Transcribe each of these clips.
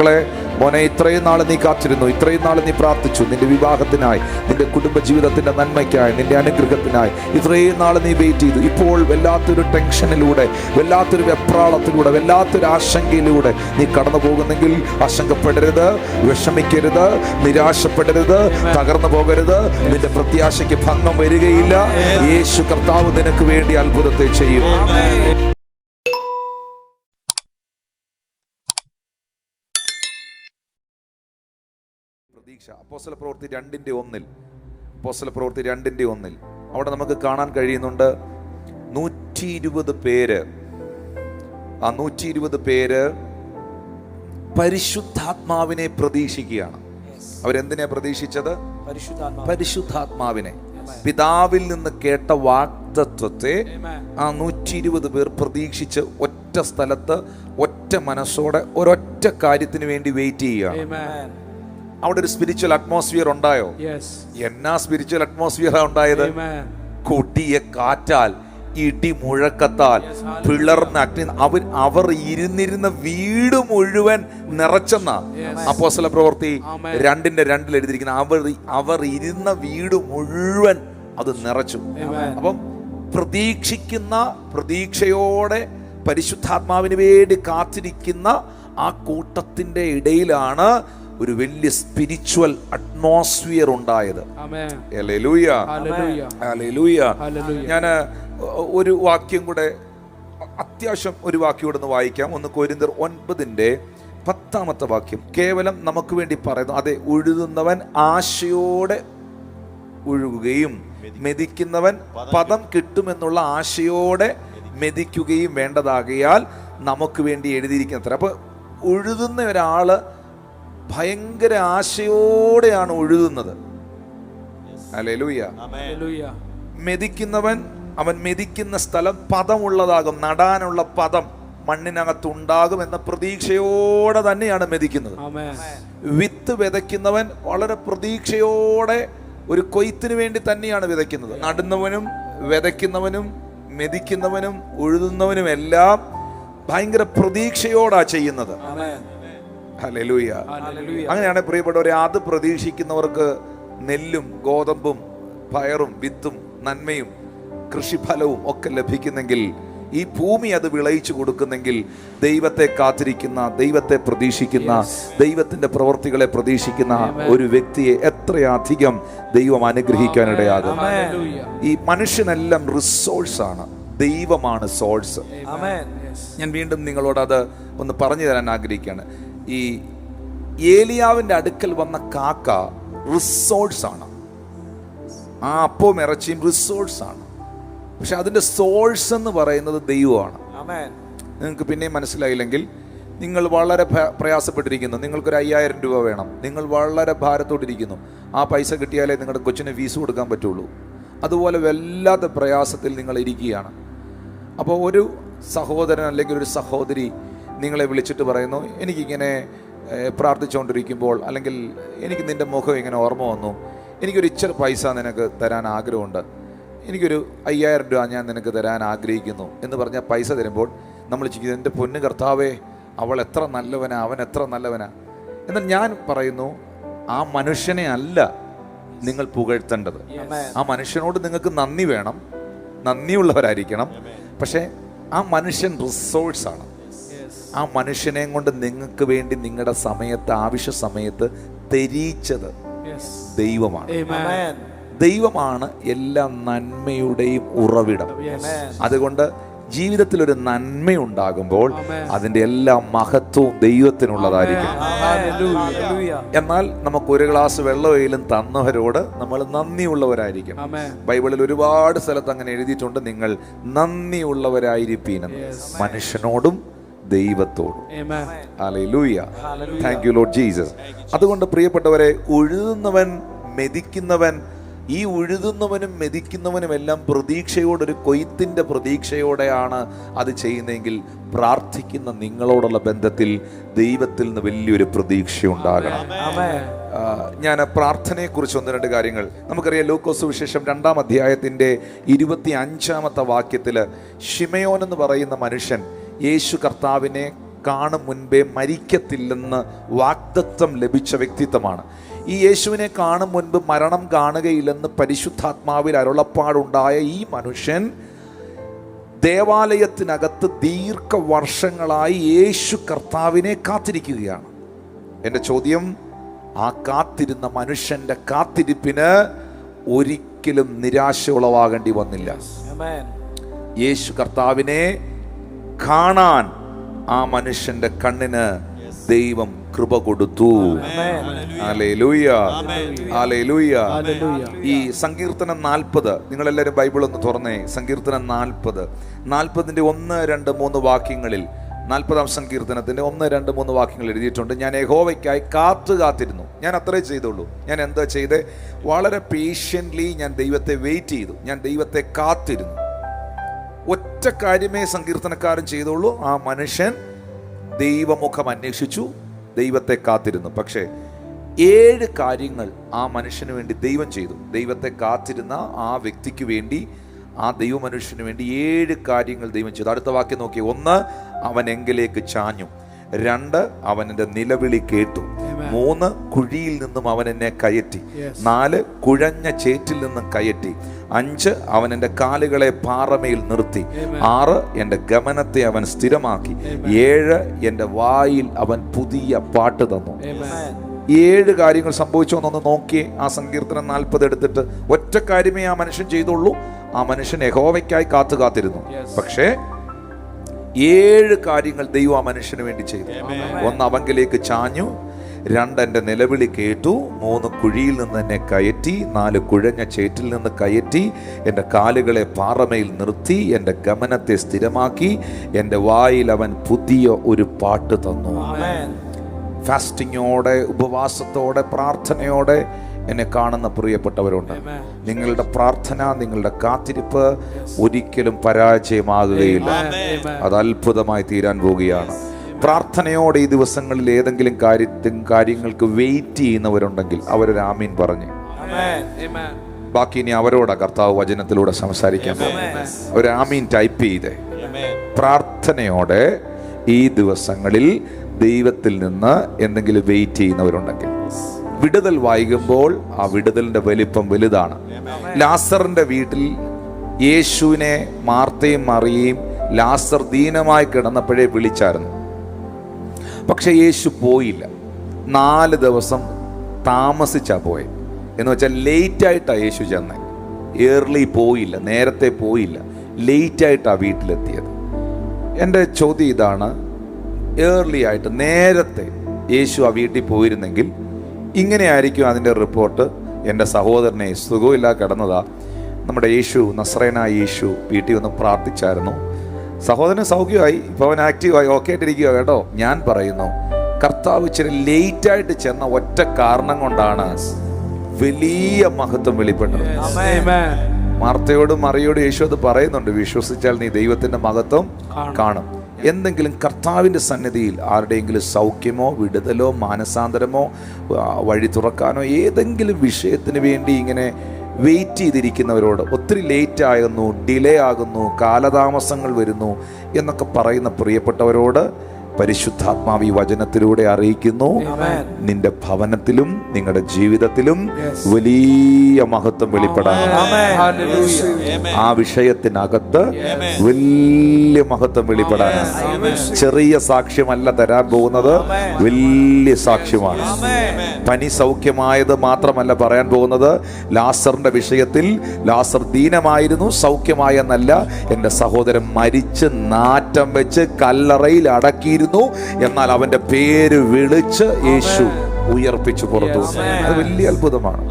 മക്കളെ മോനെ ഇത്രയും നാൾ നീ കാത്തിരുന്നു. ഇത്രയും നാൾ നീ പ്രാർത്ഥിച്ചു. നിന്റെ വിവാഹത്തിനായി നിന്റെ കുടുംബ ജീവിതത്തിന്റെ നന്മയ്ക്കായി നിന്റെ അനുഗ്രഹത്തിനായി ഇത്രയും നാൾ നീ വെയിറ്റ് ചെയ്തു. ഇപ്പോൾ വല്ലാത്തൊരു ടെൻഷനിലൂടെ വല്ലാത്തൊരു വെപ്രാളത്തിലൂടെ വല്ലാത്തൊരു ആശങ്കയിലൂടെ നീ കടന്നു പോകുന്നെങ്കിൽ ആശങ്കപ്പെടരുത് വിഷമിക്കരുത് നിരാശപ്പെടരുത് തകർന്നു പോകരുത്. നിന്റെ പ്രത്യാശയ്ക്ക് ഭംഗം വരികയില്ല. യേശു കർത്താവ് നിനക്ക് വേണ്ടി അത്ഭുതത്തെ ചെയ്യും. പ്രതീക്ഷ അപ്പോസല പ്രവൃത്തി രണ്ടിന്റെ ഒന്നിൽ. അപ്പോസല പ്രവൃത്തി രണ്ടിന്റെ ഒന്നിൽ. അവിടെ നമുക്ക് കാണാൻ കഴിയുന്നുണ്ട് നൂറ്റി ഇരുപത് പേര്. ആ നൂറ്റി ഇരുപത് പേര് പരിശുദ്ധാത്മാവിനെ പ്രതീക്ഷിക്കുകയാണ്. അവരെന്തിനെ പ്രതീക്ഷിച്ചത്? പരിശുദ്ധാത്മാവ് പരിശുദ്ധാത്മാവിനെ. പിതാവിൽ നിന്ന് കേട്ട വാക്തത്വത്തെ ആ നൂറ്റി ഇരുപത് പേർ പ്രതീക്ഷിച്ച് ഒറ്റ സ്ഥലത്ത് ഒറ്റ മനസ്സോടെ ഒരൊറ്റ കാര്യത്തിന് വേണ്ടി വെയിറ്റ് ചെയ്യുകയാണ്. അവിടെ ഒരു സ്പിരിച്വൽ അറ്റ്മോസ്ഫിയർ ഉണ്ടായോ. എന്നാ സ്പിരിച്വൽ അറ്റ്മോസ്ഫിയർ ഉണ്ടായത്. കൊടിയ കാറ്റാൽ ഇടി മുഴക്കത്താൽ. പിളർന്ന അഗ്നി അവർ അവർ ഇരുന്നിരുന്ന വീട് മുഴുവൻ നിറച്ചെന്ന അപ്പോസല പ്രവൃത്തി. രണ്ടിന്റെ രണ്ടിൽ എഴുതിയിരിക്കുന്ന അവർ അവർ ഇരുന്ന വീട് മുഴുവൻ അത് നിറച്ചു. അപ്പം പ്രതീക്ഷിക്കുന്ന പ്രതീക്ഷയോടെ പരിശുദ്ധാത്മാവിന് വേണ്ടി കാത്തിരിക്കുന്ന ആ കൂട്ടത്തിന്റെ ഇടയിലാണ് ഒരു വലിയ സ്പിരിച്വൽ അറ്റ്മോസ്ഫിയർ ഉണ്ടായത്. ഞാൻ ഒരു വാക്യം കൂടെ അത്യാവശ്യം ഒരു വാക്യം ഇവിടെ നിന്ന് വായിക്കാം. ഒന്ന് കൊരിന്തർ ഒൻപതിന്റെ പത്താമത്തെ വാക്യം. കേവലം നമുക്ക് വേണ്ടി പറയുന്നു അതെ ഉഴുതുന്നവൻ ആശയോടെ ഒഴുകുകയും മെതിക്കുന്നവൻ പദം കിട്ടുമെന്നുള്ള ആശയോടെ മെതിക്കുകയും വേണ്ടതാകയാൽ നമുക്ക് വേണ്ടി എഴുതിയിരിക്കുന്നത്ര അപ്പോൾ ഒഴുതുന്ന ഒരാൾ ഭയങ്കര ആശയോടെയാണ് ഒഴുകുന്നത്. മെതിക്കുന്നവൻ അവൻ മെതിക്കുന്ന സ്ഥലം പദമുള്ളതാകും നടാനുള്ള പദം മണ്ണിനകത്തുണ്ടാകും എന്ന പ്രതീക്ഷയോടെ തന്നെയാണ് മെതിക്കുന്നത്. വിത്ത് വിതയ്ക്കുന്നവൻ വളരെ പ്രതീക്ഷയോടെ ഒരു കൊയ്ത്തിന് വേണ്ടി തന്നെയാണ് വിതയ്ക്കുന്നത്. നടുന്നവനും വിതയ്ക്കുന്നവനും മെതിക്കുന്നവനും ഉഴുതുന്നവനും എല്ലാം ഭയങ്കര പ്രതീക്ഷയോടാ ചെയ്യുന്നത്. Hallelujah. അങ്ങനെയാണ് പ്രിയപ്പെട്ടവരെ അത് പ്രതീക്ഷിക്കുന്നവർക്ക് നെല്ലും ഗോതമ്പും പയറും വിത്തും നന്മയും കൃഷിഫലവും ഒക്കെ ലഭിക്കുന്നെങ്കിൽ ഈ ഭൂമി അത് വിളയിച്ചു കൊടുക്കുന്നെങ്കിൽ ദൈവത്തെ കാത്തിരിക്കുന്ന ദൈവത്തെ പ്രതീക്ഷിക്കുന്ന ദൈവത്തിന്റെ പ്രവൃത്തികളെ പ്രതീക്ഷിക്കുന്ന ഒരു വ്യക്തിയെ എത്രയധികം ദൈവം അനുഗ്രഹിക്കാനിടയാകും. ഈ മനുഷ്യനെല്ലാം റിസോഴ്സ് ആണ്. ദൈവമാണ് സോഴ്സ്. ഞാൻ വീണ്ടും നിങ്ങളോട് അത് ഒന്ന് പറഞ്ഞു തരാൻ ആഗ്രഹിക്കുകയാണ്. ഈ ഏലിയാവിന്റെ അടുക്കൽ വന്ന കാക്ക റിസോഴ്സ് ആണ്. ആ അപ്പവും ഇറച്ചിയും റിസോഴ്സ് ആണ്. പക്ഷെ അതിന്റെ സോഴ്സ് എന്ന് പറയുന്നത് ദൈവമാണ്. നിങ്ങൾക്ക് പിന്നെയും മനസ്സിലായില്ലെങ്കിൽ നിങ്ങൾ വളരെ പ്രയാസപ്പെട്ടിരിക്കുന്നു. നിങ്ങൾക്കൊരു അയ്യായിരം രൂപ വേണം. നിങ്ങൾ വളരെ ഭാരത്തോട്ടിരിക്കുന്നു ആ പൈസ കിട്ടിയാലേ നിങ്ങളുടെ കൊച്ചിന് ഫീസ് കൊടുക്കാൻ പറ്റുള്ളൂ. അതുപോലെ വല്ലാത്ത പ്രയാസത്തിൽ നിങ്ങൾ ഇരിക്കുകയാണ്. അപ്പോൾ ഒരു സഹോദരൻ അല്ലെങ്കിൽ ഒരു സഹോദരി നിങ്ങളെ വിളിച്ചിട്ട് പറയുന്നു എനിക്കിങ്ങനെ പ്രാർത്ഥിച്ചുകൊണ്ടിരിക്കുമ്പോൾ അല്ലെങ്കിൽ എനിക്ക് നിന്റെ മുഖം ഇങ്ങനെ ഓർമ്മ വന്നു എനിക്കൊരു ഇച്ചിരി പൈസ നിനക്ക് തരാൻ ആഗ്രഹമുണ്ട് എനിക്കൊരു അയ്യായിരം രൂപ ഞാൻ നിനക്ക് തരാൻ ആഗ്രഹിക്കുന്നു എന്ന് പറഞ്ഞാൽ പൈസ തരുമ്പോൾ നമ്മൾ ചിന്തിക്കുന്നത് എന്റെ പൊന്ന് കർത്താവേ അവൾ എത്ര നല്ലവനാ അവൻ എത്ര നല്ലവനാ. എന്നാൽ ഞാൻ പറയുന്നു ആ മനുഷ്യനെ അല്ല നിങ്ങൾ പുകഴ്ത്തേണ്ടത്. ആ മനുഷ്യനോട് നിങ്ങൾക്ക് നന്ദി വേണം നന്ദിയുള്ളവരായിരിക്കണം. പക്ഷേ ആ മനുഷ്യൻ റിസോഴ്സാണ്. ആ മനുഷ്യനെയും കൊണ്ട് നിങ്ങൾക്ക് വേണ്ടി നിങ്ങളുടെ സമയത്ത് ആവശ്യ സമയത്ത് തെരീച്ചത് ദൈവമാണ്. ദൈവമാണ് എല്ലാ നന്മയുടെയും ഉറവിടം. അതുകൊണ്ട് ജീവിതത്തിൽ ഒരു നന്മയുണ്ടാകുമ്പോൾ ഉണ്ടാകുമ്പോൾ അതിന്റെ എല്ലാ മഹത്വവും ദൈവത്തിനുള്ളതായിരിക്കും. എന്നാൽ നമുക്ക് ഒരു ഗ്ലാസ് വെള്ളമെങ്കിലും തന്നവരോട് നമ്മൾ നന്ദിയുള്ളവരായിരിക്കും. ബൈബിളിൽ ഒരുപാട് സ്ഥലത്ത് അങ്ങനെ എഴുതിയിട്ടുണ്ട് നിങ്ങൾ നന്ദിയുള്ളവരായിരിക്കും. മനുഷ്യനോടും ദൈവത്തോടും. താങ്ക് യു ലോഡ് ജീസസ് അതുകൊണ്ട് പ്രിയപ്പെട്ടവരെ ഉഴുതുന്നവൻ മെതിക്കുന്നവൻ ഈ ഉഴുതുന്നവനും മെതിക്കുന്നവനും എല്ലാം പ്രതീക്ഷയോടെ ഒരു കൊയ്ത്തിന്റെ പ്രതീക്ഷയോടെയാണ് അത് ചെയ്യുന്നതെങ്കിൽ പ്രാർത്ഥിക്കുന്ന നിങ്ങളോടുള്ള ബന്ധത്തിൽ ദൈവത്തിൽ നിന്ന് വലിയൊരു പ്രതീക്ഷ ഉണ്ടാകണം ഞാൻ പ്രാർത്ഥനയെക്കുറിച്ച് ഒന്ന് രണ്ട് കാര്യങ്ങൾ നമുക്കറിയാം. ലൂക്കോസ് വിശേഷം രണ്ടാം അധ്യായത്തിന്റെ ഇരുപത്തി അഞ്ചാമത്തെ വാക്യത്തിൽ ഷിമയോൻ എന്ന് പറയുന്ന മനുഷ്യൻ യേശു കർത്താവിനെ കാണും മുൻപേ മരിക്കത്തില്ലെന്ന് വാഗ്ദത്വം ലഭിച്ച വ്യക്തിത്വമാണ്. ഈ യേശുവിനെ കാണും മുൻപ് മരണം കാണുകയില്ലെന്ന് പരിശുദ്ധാത്മാവിൽ അരുളപ്പാടുണ്ടായ ഈ മനുഷ്യൻ ദേവാലയത്തിനകത്ത് ദീർഘവർഷങ്ങളായി യേശു കർത്താവിനെ കാത്തിരിക്കുകയാണ്. എന്റെ ചോദ്യം ആ കാത്തിരുന്ന മനുഷ്യന്റെ കാത്തിരിപ്പിന് ഒരിക്കലും നിരാശ ഉളവാകേണ്ടി വന്നില്ല. യേശു കർത്താവിനെ കാണാൻ ആ മനുഷ്യന്റെ കണ്ണിന് ദൈവം കൃപ കൊടുത്തു. ഈ സങ്കീർത്തനം നാൽപ്പത് നിങ്ങളെല്ലാവരും ബൈബിൾ ഒന്ന് തുറന്നേ. സങ്കീർത്തനം നാൽപ്പത്. നാൽപ്പതിന്റെ ഒന്ന് രണ്ട് മൂന്ന് വാക്യങ്ങളിൽ നാൽപ്പതാം സങ്കീർത്തനത്തിന്റെ ഒന്ന് രണ്ട് മൂന്ന് വാക്യങ്ങൾ എഴുതിയിട്ടുണ്ട്. ഞാൻ യഹോവയ്ക്കായി കാത്തു കാത്തിരുന്നു. ഞാൻ അത്രേ ചെയ്തുള്ളൂ. ഞാൻ എന്താ ചെയ്തേ? വളരെ പേഷ്യന്റ്ലി ഞാൻ ദൈവത്തെ വെയിറ്റ് ചെയ്തു. ഞാൻ ദൈവത്തെ കാത്തിരുന്നു. ഒറ്റ കാര്യമേ സങ്കീർത്തനക്കാരൻ ചെയ്തുള്ളൂ. ആ മനുഷ്യൻ ദൈവമുഖം അന്വേഷിച്ചു ദൈവത്തെ കാത്തിരുന്നു. പക്ഷേ ഏഴ് കാര്യങ്ങൾ ആ മനുഷ്യന് വേണ്ടി ദൈവം ചെയ്തു. ദൈവത്തെ കാത്തിരുന്ന ആ വ്യക്തിക്ക് വേണ്ടി ആ ദൈവ മനുഷ്യന് വേണ്ടി ഏഴ് കാര്യങ്ങൾ ദൈവം ചെയ്തു. അടുത്ത വാക്യം നോക്കി ഒന്ന് അവൻ എങ്കിലേക്ക് ചാഞ്ഞു. രണ്ട് അവൻ എന്റെ നിലവിളി കേട്ടു. മൂന്ന് കുഴിയിൽ നിന്നും അവൻ എന്നെ കയറ്റി. നാല് കുഴഞ്ഞ ചേറ്റിൽ നിന്നും കയറ്റി. അഞ്ച് അവൻ എന്റെ കാലുകളെ പാറമയിൽ നിർത്തി. ആറ് എന്റെ ഗമനത്തെ അവൻ സ്ഥിരമാക്കി. ഏഴ് എന്റെ വായിൽ അവൻ പുതിയ പാട്ട് തന്നു. ഏഴ് കാര്യങ്ങൾ സംഭവിച്ചോ എന്നൊന്ന് നോക്കിയേ. ആ സങ്കീർത്തനം നാൽപ്പത് എടുത്തിട്ട് ഒറ്റ കാര്യമേ ആ മനുഷ്യൻ ചെയ്തുള്ളൂ. ആ മനുഷ്യൻ യഹോവയ്ക്കായി കാത്തു കാത്തിരുന്നു പക്ഷേ ഏഴ് കാര്യങ്ങൾ ദൈവം ആ മനുഷ്യന് വേണ്ടി ചെയ്തു. ഒന്ന് അവങ്കിലേക്ക് ചാഞ്ഞു രണ്ട് എന്റെ നിലവിളി കേട്ടു മൂന്ന് കുഴിയിൽ നിന്ന് എന്നെ കയറ്റി നാല് കുഴഞ്ഞ ചേറ്റിൽ നിന്ന് കയറ്റി എന്റെ കാലുകളെ പാറമയിൽ നിർത്തി എന്റെ ഗമനത്തെ സ്ഥിരമാക്കി എന്റെ വായിൽ അവൻ പുതിയ ഒരു പാട്ട് തന്നു. ഫാസ്റ്റിങ്ങോടെ ഉപവാസത്തോടെ പ്രാർത്ഥനയോടെ എന്നെ കാണുന്ന പ്രിയപ്പെട്ടവരുണ്ട്. നിങ്ങളുടെ പ്രാർത്ഥന നിങ്ങളുടെ കാത്തിരിപ്പ് ഒരിക്കലും പരാജയമാകുകയില്ല. അത് അത്ഭുതമായി തീരാൻ പോവുകയാണ്. പ്രാർത്ഥനയോടെ ഈ ദിവസങ്ങളിൽ ഏതെങ്കിലും കാര്യത്തിൽ കാര്യങ്ങൾക്ക് വെയിറ്റ് ചെയ്യുന്നവരുണ്ടെങ്കിൽ അവരൊരു ആമീൻ പറഞ്ഞു. ബാക്കി ഇനി അവരോടാ കർത്താവ് വചനത്തിലൂടെ സംസാരിക്കാൻ ഒരു ആമീൻ ടൈപ്പ് ചെയ്തേ. പ്രാർത്ഥനയോടെ ഈ ദിവസങ്ങളിൽ ദൈവത്തിൽ നിന്ന് എന്തെങ്കിലും വെയിറ്റ് ചെയ്യുന്നവരുണ്ടെങ്കിൽ. വിടുതൽ വായിക്കുമ്പോൾ ആ വിടുതലിന്റെ വലിപ്പം വലുതാണ്. ലാസറിന്റെ വീട്ടിൽ യേശുവിനെ മാർത്തയും മറിയയും ലാസർ ദീനമായി കിടന്നപ്പോഴേ വിളിച്ചായിരുന്നു. പക്ഷെ യേശു പോയില്ല. നാല് ദിവസം താമസിച്ചാ പോയെ. എന്ന് വെച്ചാൽ ലേറ്റ് ആയിട്ടാണ് യേശു ചെന്നെ. ഏർലി പോയില്ല നേരത്തെ പോയില്ല. ലേറ്റ് ആയിട്ടാ വീട്ടിലെത്തിയത്. എന്റെ ചോദ്യം ഇതാണ് ഏർലി ആയിട്ട് നേരത്തെ യേശു ആ വീട്ടിൽ പോയിരുന്നെങ്കിൽ ഇങ്ങനെയായിരിക്കും അതിന്റെ റിപ്പോർട്ട്. എന്റെ സഹോദരനെ സുഖമില്ല കിടന്നതാ. നമ്മുടെ യേശു നസ്രേനായ യേശു വീട്ടിൽ വന്ന് പ്രാർത്ഥിച്ചായിരുന്നു. സഹോദരന് സൗഖ്യമായി ഇപ്പോൾ അവൻ ആക്റ്റീവായി ഓക്കെ ആയിട്ടിരിക്കുക കേട്ടോ. ഞാൻ പറയുന്നു കർത്താവ് ഇച്ചിരി ലേറ്റായിട്ട് ചെന്ന ഒറ്റ കാരണം കൊണ്ടാണ് വലിയ മഹത്വം വെളിപ്പെട്ടത്. മാർത്തയോടും മറിയോടും യേശു അത് പറയുന്നുണ്ട്. വിശ്വസിച്ചാൽ നീ ദൈവത്തിന്റെ മഹത്വം കാണും. എന്തെങ്കിലും കർത്താവിന്റെ സന്നിധിയിൽ ആരുടെയെങ്കിലും സൗഖ്യമോ വിടുതലോ മാനസാന്തരമോ വഴി തുറക്കാനോ ഏതെങ്കിലും വിഷയത്തിന് വേണ്ടി ഇങ്ങനെ വെയിറ്റ് ചെയ്തിരിക്കുന്നവരോട് ഒത്തിരി ലേറ്റ് ആകുന്നു ഡിലേ ആകുന്നു കാലതാമസങ്ങൾ വരുന്നു എന്നൊക്കെ പറയുന്ന പ്രിയപ്പെട്ടവരോട് പരിശുദ്ധാത്മാവ് ഈ വചനത്തിലൂടെ അറിയിക്കുന്നു. നിന്റെ ഭവനത്തിലും നിങ്ങളുടെ ജീവിതത്തിലും വലിയ മഹത്വം വെളിപ്പെടാൻ. ആ വിഷയത്തിനകത്ത് വലിയ മഹത്വം വെളിപ്പെടാൻ. ചെറിയ സാക്ഷ്യമല്ല തരാൻ പോകുന്നത് വലിയ സാക്ഷ്യമാണ്. പനി സൗഖ്യമായത് മാത്രമല്ല പറയാൻ പോകുന്നത് ലാസറിന്റെ വിഷയത്തിൽ ലാസർ ദീനമായിരുന്നു സൗഖ്യമായെന്നല്ല എന്റെ സഹോദരൻ മരിച്ച് നാറ്റം വെച്ച് കല്ലറയിൽ അടക്കിയിരുന്നു. എന്നാൽ അവന്റെ പേര് വിളിച്ച് യേശു ഉയർപ്പിച്ചു പുറത്തു അത് വലിയ അത്ഭുതമാണ്.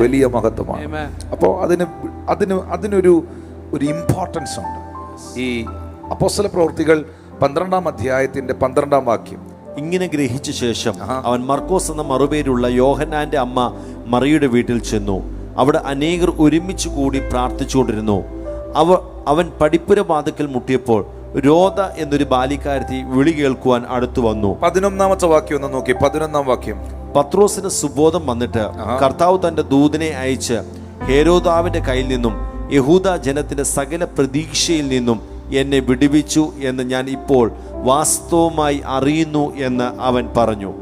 വലിയ മഹത്വമാണ്. അപ്പോൾ അതിന് അതിന് അതിനൊരു ഒരു ഇമ്പോർട്ടൻസ് ഉണ്ട്. ഈ അപ്പോസ്തല പ്രവൃത്തികൾ പന്ത്രണ്ടാം അധ്യായത്തിന്റെ പന്ത്രണ്ടാം വാക്യം. ഇങ്ങനെ ഗ്രഹിച്ച ശേഷം അവൻ മർക്കോസ് എന്ന മറുപേരുള്ള യോഹന്നാന്റെ അമ്മ മറിയുടെ വീട്ടിൽ ചെന്നു. അവിടെ അനേകർ ഒരുമിച്ച് കൂടി പ്രാർത്ഥിച്ചുകൊണ്ടിരുന്നു. അവ അവൻ പടിപ്പുര വാതുക്കൽ മുട്ടിയപ്പോൾ രോധ എന്നൊരു ബാലിക്കാരത്തി വിളി കേൾക്കുവാൻ അടുത്തു വന്നു. പതിനൊന്നാമത്തെ വാക്യം ഒന്ന് നോക്കി പതിനൊന്നാം വാക്യം. പത്രോസിന് സുബോധം വന്നിട്ട് കർത്താവ് തന്റെ ദൂതനെ അയച്ച് ഹേരോദാവിന്റെ കയ്യിൽ നിന്നും യഹൂദ ജനത്തിന്റെ സകല പ്രതീക്ഷയിൽ നിന്നും എന്നെ വിടുവിച്ചു എന്ന് ഞാൻ ഇപ്പോൾ വാസ്തവമായി അറിയുന്നു എന്ന് അവൻ പറഞ്ഞു.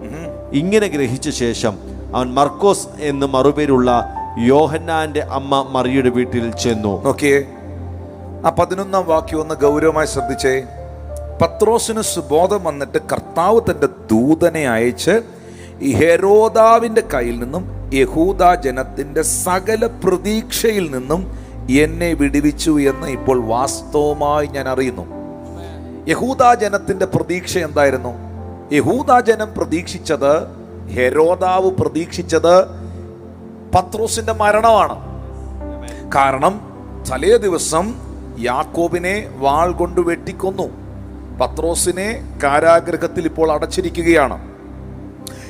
ഇങ്ങനെ ഗ്രഹിച്ച ശേഷം അവൻ മർക്കോസ് എന്ന് മറുപേരുള്ള യോഹന്നാന്റെ അമ്മ മറിയുടെ വീട്ടിൽ ചെന്നു. നോക്കിയേ ആ പതിനൊന്നാം വാക്യം ഒന്ന് ഗൗരവമായി ശ്രദ്ധിച്ചേ. പത്രോസിന് സുബോധം വന്നിട്ട് കർത്താവ് തന്റെ ദൂതനെ അയച്ച് ഹെരോദാവിന്റെ കയ്യിൽ നിന്നും യഹൂദ ജനത്തിന്റെ സകല പ്രതീക്ഷയിൽ നിന്നും എന്നെ വിടുവിച്ചു എന്ന് ഇപ്പോൾ വാസ്തവമായി ഞാൻ അറിയുന്നു. യഹൂദ ജനത്തിന്റെ പ്രതീക്ഷ എന്തായിരുന്നു? യഹൂദ ജനം പ്രതീക്ഷിച്ചത് ഹെരോദാവ് പ്രതീക്ഷിച്ചത് പത്രോസിന്റെ മരണമാണ്. കാരണം തലേ ദിവസം യാക്കോബിനെ വാൾ കൊണ്ട് വെട്ടിക്കൊന്നു. പത്രോസിനെ കാരാഗ്രഹത്തിൽ ഇപ്പോൾ അടച്ചിരിക്കുകയാണ്.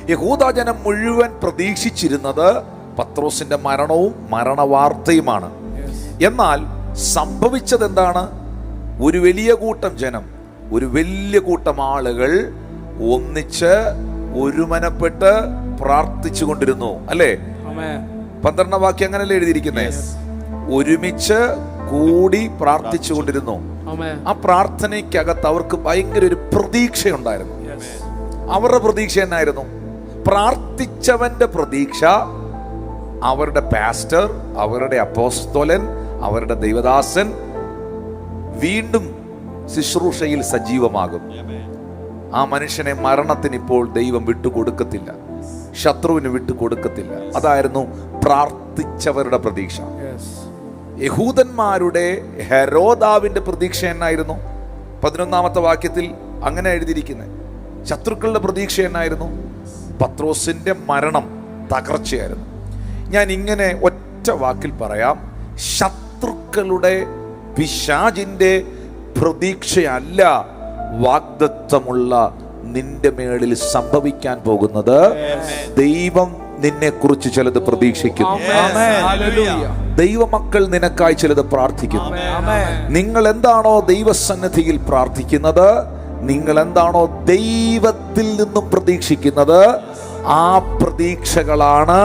യഹൂദാജനം മുഴുവൻ പ്രതീക്ഷിച്ചിരുന്നത് പത്രോസിന്റെ മരണവും മരണവാർത്തയുമാണ്. എന്നാൽ സംഭവിച്ചത് എന്താണ് ഒരു വലിയ കൂട്ടം ജനം ഒരു വലിയ കൂട്ടം ആളുകൾ ഒന്നിച്ച് ഒരുമനപ്പെട്ട് പ്രാർത്ഥിച്ചു കൊണ്ടിരുന്നു. അല്ലേ. പന്ത്രണ്ടാം വാക്യം അങ്ങനല്ലേ എഴുതിയിരിക്കുന്നത് ഒരുമിച്ച് കൂടി പ്രാർത്ഥിച്ചുകൊണ്ടിരുന്നു. ആ പ്രാർത്ഥനയ്ക്കകത്ത് അവർക്ക് ഭയങ്കര ഒരു പ്രതീക്ഷയുണ്ടായിരുന്നു. അവരുടെ പ്രതീക്ഷ എന്നായിരുന്നു? പ്രാർത്ഥിച്ചവന്റെ പ്രതീക്ഷ അവരുടെ പാസ്റ്റർ അവരുടെ അപ്പോസ്തോലൻ അവരുടെ ദൈവദാസൻ വീണ്ടും ശുശ്രൂഷയിൽ സജീവമാകും. ആ മനുഷ്യനെ മരണത്തിന് ഇപ്പോൾ ദൈവം വിട്ടുകൊടുക്കത്തില്ല. ശത്രുവിന് വിട്ടുകൊടുക്കത്തില്ല. അതായിരുന്നു പ്രാർത്ഥിച്ചവരുടെ പ്രതീക്ഷ. യഹൂദന്മാരുടെ ഹെരോദാവിന്റെ പ്രതീക്ഷ എന്നായിരുന്നു. പതിനൊന്നാമത്തെ വാക്യത്തിൽ അങ്ങനെ എഴുതിയിരിക്കുന്നത് ശത്രുക്കളുടെ പ്രതീക്ഷ എന്നായിരുന്നു. പത്രോസിന്റെ മരണം തകർച്ചയായിരുന്നു. ഞാൻ ഇങ്ങനെ ഒറ്റ വാക്കിൽ പറയാം. ശത്രുക്കളുടെ പിശാജിന്റെ പ്രതീക്ഷയല്ല വാഗ്ദത്വമുള്ള നിന്റെ മേളിൽ സംഭവിക്കാൻ പോകുന്നത്. ദൈവം നിന്നെ കുറിച്ച് ചിലത് പ്രതീക്ഷിക്കുന്നു. ദൈവമക്കൾ നിനക്കായി ചിലത് പ്രാർത്ഥിക്കുന്നു. നിങ്ങൾ എന്താണോ ദൈവസന്നിധിയിൽ പ്രാർത്ഥിക്കുന്നത് നിങ്ങൾ എന്താണോ ദൈവത്തിൽ നിന്നും പ്രതീക്ഷിക്കുന്നത് ആ പ്രതീക്ഷകളാണ്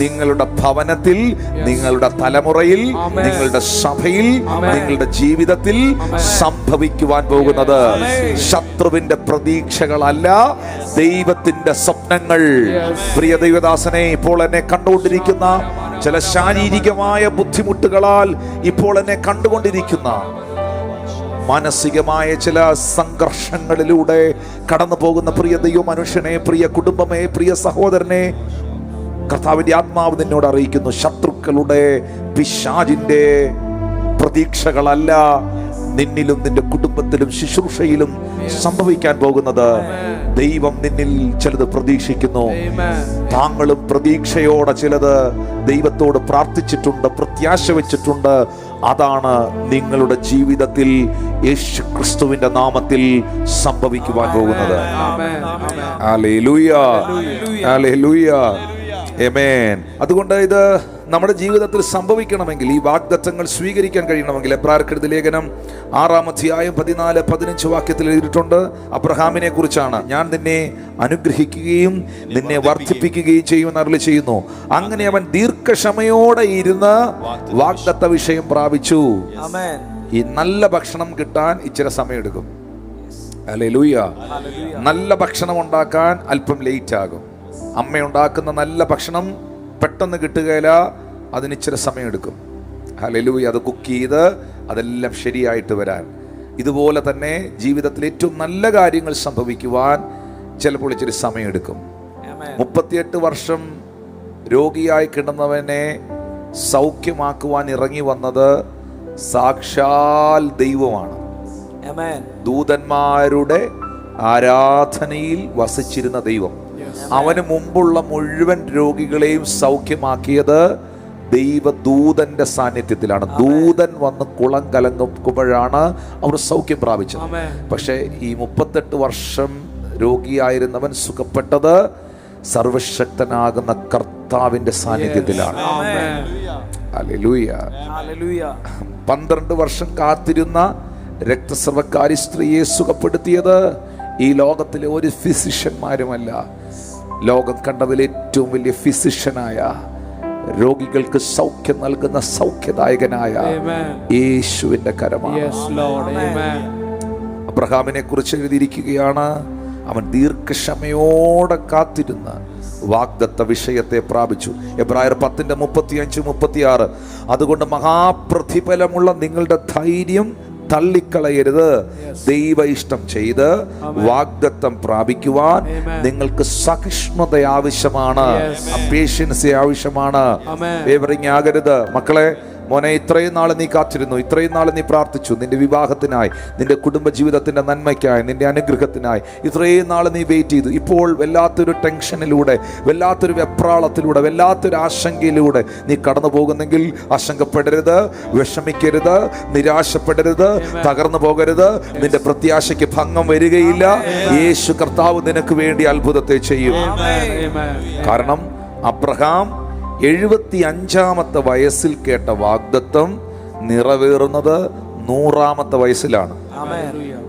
നിങ്ങളുടെ ഭവനത്തിൽ നിങ്ങളുടെ തലമുറയിൽ നിങ്ങളുടെ സഭയിൽ നിങ്ങളുടെ ജീവിതത്തിൽ സംഭവിക്കുവാൻ പോകുന്നത്. ശത്രുവിന്റെ പ്രതീക്ഷകളല്ല ദൈവത്തിന്റെ സ്വപ്നങ്ങൾ. പ്രിയ ദൈവദാസനെ ഇപ്പോൾ എന്നെ കണ്ടുകൊണ്ടിരിക്കുന്ന ചില ശാരീരികമായ ബുദ്ധിമുട്ടുകളാൽ ഇപ്പോൾ എന്നെ കണ്ടുകൊണ്ടിരിക്കുന്ന മാനസികമായ ചില സംഘർഷങ്ങളിലൂടെ കടന്നു പോകുന്ന പ്രിയ ദൈവ മനുഷ്യനെ പ്രിയ കുടുംബമേ പ്രിയ സഹോദരനെ കർത്താവിന്റെ ആത്മാവ് നിന്നോട് അറിയിക്കുന്നു. ശത്രുക്കളുടെ പിശാജിന്റെ പ്രതീക്ഷകളല്ല നിന്നിലും നിന്റെ കുടുംബത്തിലും ശുശ്രൂഷയിലും സംഭവിക്കാൻ പോകുന്നത്. ദൈവം നിന്നിൽ ചിലത് പ്രതീക്ഷിക്കുന്നു. താങ്കളും പ്രതീക്ഷയോടെ ചിലത് ദൈവത്തോട് പ്രാർത്ഥിച്ചിട്ടുണ്ട് പ്രത്യാശ വെച്ചിട്ടുണ്ട്. അതാണ് നിങ്ങളുടെ ജീവിതത്തിൽ യേശു ക്രിസ്തുവിന്റെ നാമത്തിൽ സംഭവിക്കുവാൻ പോകുന്നത്. അതുകൊണ്ട് ഇത് നമ്മുടെ ജീവിതത്തിൽ സംഭവിക്കണമെങ്കിൽ ഈ വാഗ്ദത്തങ്ങൾ സ്വീകരിക്കാൻ കഴിയണമെങ്കിൽ പ്രാർക്കൃതി ലേഖനം ആറാം അധ്യായം പതിനാല് പതിനഞ്ച് വാക്യത്തിൽ എഴുതിയിട്ടുണ്ട്. അബ്രഹാമിനെ കുറിച്ചാണ്. ഞാൻ നിന്നെ അനുഗ്രഹിക്കുകയും നിന്നെ വർദ്ധിപ്പിക്കുകയും ചെയ്യുമെന്ന് അരുളി ചെയ്യുന്നു. അങ്ങനെ അവൻ ദീർഘക്ഷമയോടെ ഇരുന്ന് വാഗ്ദത്ത വിഷയം പ്രാപിച്ചു. ഈ നല്ല ഭക്ഷണം കിട്ടാൻ ഇച്ചിരി സമയമെടുക്കും. ഹല്ലേലൂയ. നല്ല ഭക്ഷണം ഉണ്ടാക്കാൻ അല്പം ലേറ്റ് ആകും അമ്മ ഉണ്ടാക്കുന്ന നല്ല ഭക്ഷണം പെട്ടെന്ന് കിട്ടുകയില്ല അതിന് ഇച്ചിരി സമയമെടുക്കും. ഹല്ലേലൂയ അത് കുക്ക് ചെയ്ത് അതെല്ലാം ശരിയായിട്ട് വരാൻ. ഇതുപോലെ തന്നെ ജീവിതത്തിൽ ഏറ്റവും നല്ല കാര്യങ്ങൾ സംഭവിക്കുവാൻ ചിലപ്പോൾ ഇച്ചിരി സമയമെടുക്കും. മുപ്പത്തിയെട്ട് വർഷം രോഗിയായി കിടന്നവനെ സൗഖ്യമാക്കുവാൻ ഇറങ്ങി വന്നത് സാക്ഷാൽ ദൈവമാണ്. ദൂതന്മാരുടെ ആരാധനയിൽ വസിച്ചിരുന്ന ദൈവം. അവന് മുമ്പുള്ള മുഴുവൻ രോഗികളെയും സൗഖ്യമാക്കിയത് ദൈവദൂതന്റെ സാന്നിധ്യത്തിലാണ്. ദൂതൻ വന്ന് കുളം കലങ്ങുമ്പോഴാണ് അവർ സൗഖ്യം പ്രാപിച്ചത്. പക്ഷേ ഈ മുപ്പത്തെട്ട് വർഷം രോഗിയായിരുന്നവൻ സുഖപ്പെട്ടത് സർവശക്തനാകുന്ന കർത്താവിന്റെ സാന്നിധ്യത്തിലാണ്. പന്ത്രണ്ട് വർഷം കാത്തിരുന്ന രക്തസ്രവക്കാരി സ്ത്രീയെ സുഖപ്പെടുത്തിയത് ഈ ലോകത്തിലെ ഒരു ഫിസിഷ്യന്മാരുമല്ല ലോകം കണ്ടതിൽ ഏറ്റവും വലിയ ഫിസിഷ്യനായ രോഗികൾക്ക് സൗഖ്യം നൽകുന്ന സൗഖ്യദായകനായ. യേശുവിന്റെ കരമാണ് Yes, Lord. Amen. അബ്രഹാമിനെ കുറിച്ച് എഴുതിയിരിക്കുകയാണ് അവൻ ദീർഘക്ഷമയോടെ കാത്തിരുന്ന് വാഗ്ദത്ത വിഷയത്തെ പ്രാപിച്ചു എബ്രായർ പത്തിന്റെ മുപ്പത്തി അഞ്ച് മുപ്പത്തി ആറ് അതുകൊണ്ട് മഹാപ്രതിഫലമുള്ള നിങ്ങളുടെ ധൈര്യം തള്ളിക്കളയരുത്. ദൈവ ഇഷ്ടം ചെയ്ത് വാഗ്ദത്തം പ്രാപിക്കുവാൻ നിങ്ങൾക്ക് സഹിഷ്ണുത ആവശ്യമാണ്. പേഷ്യൻസി ആവശ്യമാണ്. വേവറിങ് ആകരുത്. മക്കളെ മോനെ ഇത്രയും നാൾ നീ കാത്തിരുന്നു. ഇത്രയും നാൾ നീ പ്രാർത്ഥിച്ചു. നിന്റെ വിവാഹത്തിനായി നിന്റെ കുടുംബജീവിതത്തിന്റെ നന്മയ്ക്കായി നിന്റെ അനുഗ്രഹത്തിനായി ഇത്രയും നാൾ നീ വെയിറ്റ് ചെയ്തു. ഇപ്പോൾ വല്ലാത്തൊരു ടെൻഷനിലൂടെ വല്ലാത്തൊരു വെപ്രാളത്തിലൂടെ വല്ലാത്തൊരു ആശങ്കയിലൂടെ നീ കടന്നു പോകുന്നെങ്കിൽ ആശങ്കപ്പെടരുത് വിഷമിക്കരുത് നിരാശപ്പെടരുത് തകർന്നു പോകരുത്. നിന്റെ പ്രത്യാശയ്ക്ക് ഭംഗം വരികയില്ല. യേശു കർത്താവ് നിനക്ക് വേണ്ടി അത്ഭുതത്തെ ചെയ്യും. കാരണം അബ്രഹാം എഴുപത്തി അഞ്ചാമത്തെ വയസ്സിൽ കേട്ട വാഗ്ദത്വം നിറവേറുന്നത് നൂറാമത്തെ വയസ്സിലാണ്.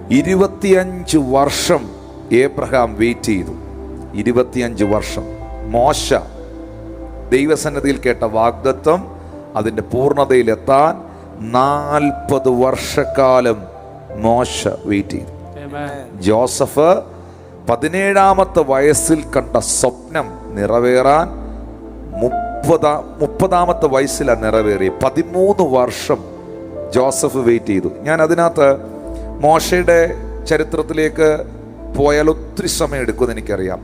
ഇരുപത്തിയഞ്ച് വർഷം ഏബ്രഹാം വെയിറ്റ് ചെയ്തു ഇരുപത്തിയഞ്ച് വർഷം മോശ ദൈവസന്നദ്ധിയിൽ കേട്ട വാഗ്ദത്വം അതിന്റെ പൂർണതയിലെത്താൻ നാൽപ്പത് വർഷക്കാലം മോശ വെയിറ്റ് ചെയ്തു. ജോസഫ് പതിനേഴാമത്തെ വയസ്സിൽ കണ്ട സ്വപ്നം നിറവേറാൻ മുപ്പതാ മുപ്പതാമത്തെ വയസ്സിലാണ് നിറവേറി. പതിമൂന്ന് വർഷം ജോസഫ് വെയിറ്റ് ചെയ്തു. ഞാൻ അതിനകത്ത് മോശയുടെ ചരിത്രത്തിലേക്ക് പോയാൽ ഒത്തിരി സമയം എടുക്കുമെന്ന് എനിക്കറിയാം.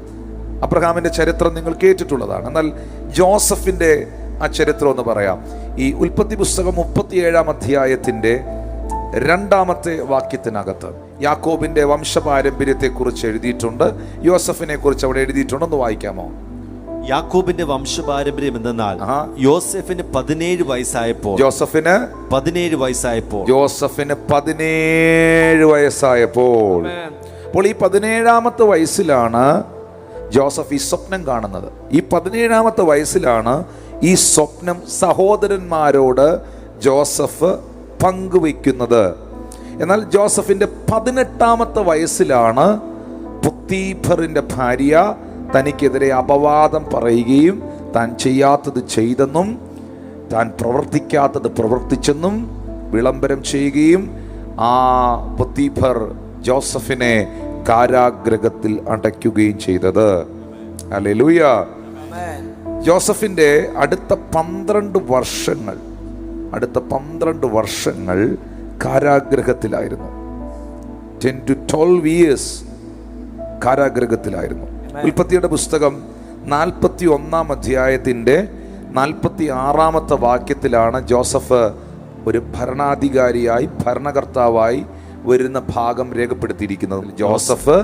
അബ്രഹാമിന്റെ ചരിത്രം നിങ്ങൾ കേട്ടിട്ടുള്ളതാണ്. എന്നാൽ ജോസഫിന്റെ ആ ചരിത്രം എന്ന് പറയാം. ഈ ഉൽപ്പത്തി പുസ്തകം മുപ്പത്തിയേഴാം അധ്യായത്തിന്റെ രണ്ടാമത്തെ വാക്യത്തിനകത്ത് യാക്കോബിന്റെ വംശപാരമ്പര്യത്തെക്കുറിച്ച് എഴുതിയിട്ടുണ്ട്. യോസഫിനെ കുറിച്ച് അവിടെ എഴുതിയിട്ടുണ്ടെന്ന് വായിക്കാമോ? യാക്കോബിന്റെ വംശപാരമ്പര്യം എന്തെന്നാൽ യോസഫിന് പതിനേഴ് വയസ്സായപ്പോൾ ജോസഫിന് പതിനേഴ് വയസ്സായപ്പോൾ ജോസഫിന് പതിനേഴ് വയസ്സായപ്പോൾ. അപ്പോൾ ഈ പതിനേഴാമത്തെ വയസ്സിലാണ് ജോസഫ് ഈ സ്വപ്നം കാണുന്നത്. ഈ പതിനേഴാമത്തെ വയസ്സിലാണ് ഈ സ്വപ്നം സഹോദരന്മാരോട് ജോസഫ് പങ്കുവയ്ക്കുന്നത്. എന്നാൽ ജോസഫിന്റെ പതിനെട്ടാമത്തെ വയസ്സിലാണ് പുത്തീഫറിന്റെ ഭാര്യ തനിക്കെതിരെ അപവാദം പറയുകയും താൻ ചെയ്യാത്തത് ചെയ്തെന്നും താൻ പ്രവർത്തിക്കാത്തത് പ്രവർത്തിച്ചെന്നും വിളംബരം ചെയ്യുകയും ആ പുത്തീഫർ ജോസഫിനെ കാരാഗ്രഹത്തിൽ അടയ്ക്കുകയും ചെയ്തത്. അല്ലെ ലൂയ ജോസഫിന്റെ അടുത്ത പന്ത്രണ്ട് വർഷങ്ങൾ അടുത്ത പന്ത്രണ്ട് വർഷങ്ങൾ കാരാഗ്രഹത്തിലായിരുന്നു. ടെൻ ടു ട്വൽവ് ഇയേഴ്സ് കാരാഗ്രഹത്തിലായിരുന്നു. ഉൽപ്പത്തിയുടെ പുസ്തകം നാൽപ്പത്തി ഒന്നാം അധ്യായത്തിന്റെ നാൽപ്പത്തി ആറാമത്തെ വാക്യത്തിലാണ് ജോസഫ് ഒരു ഭരണാധികാരിയായി ഭരണകർത്താവായി വരുന്ന ഭാഗം രേഖപ്പെടുത്തിയിരിക്കുന്നത്. ജോസഫ്